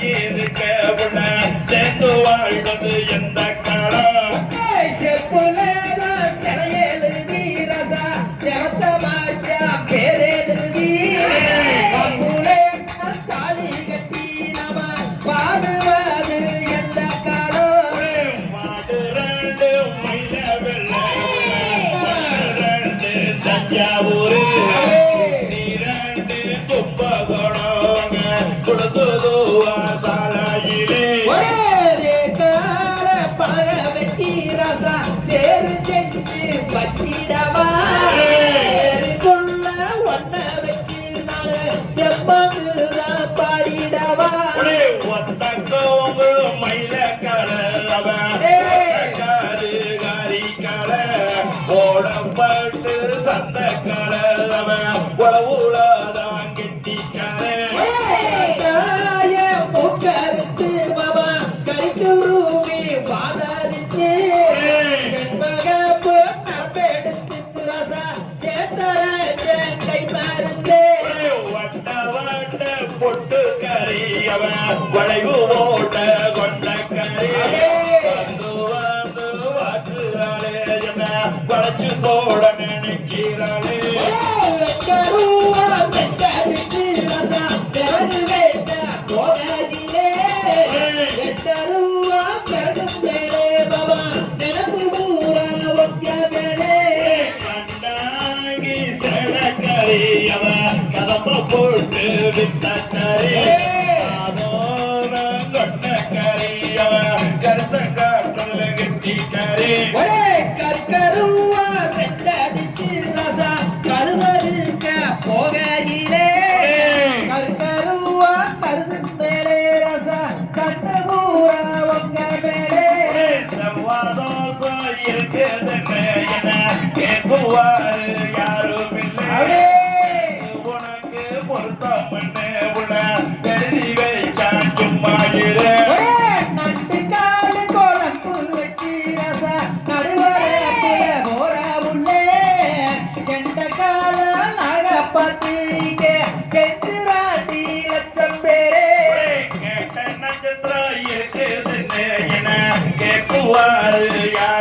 இருக்க உணர்ந்து வாழ்வது எந்த உளவுலாதான் கெட்டிட்டாய உட்கார்த்து பாபா கரித்து ரூமி வாழறித்து செண்பக பொண்ணை எடுத்து ரசா சேத்தர கை பார்த்து. வட்ட வட்ட பொட்டு கரியவன் வளைவு ஓட்ட கொண்ட கரிய வந்து வந்து வாக்குறாளே என்ன வளைச்சு போடனே சித்தக்கரே கருவா ரெண்டடிச்சு ரசா கருதருக்க போகையிலே. கருவா கருது மேலே ரசா கண்ண கூறா உங்க மேலே சவாதோசம் இருக்குது கேட்குவாரு Lady.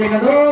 navegador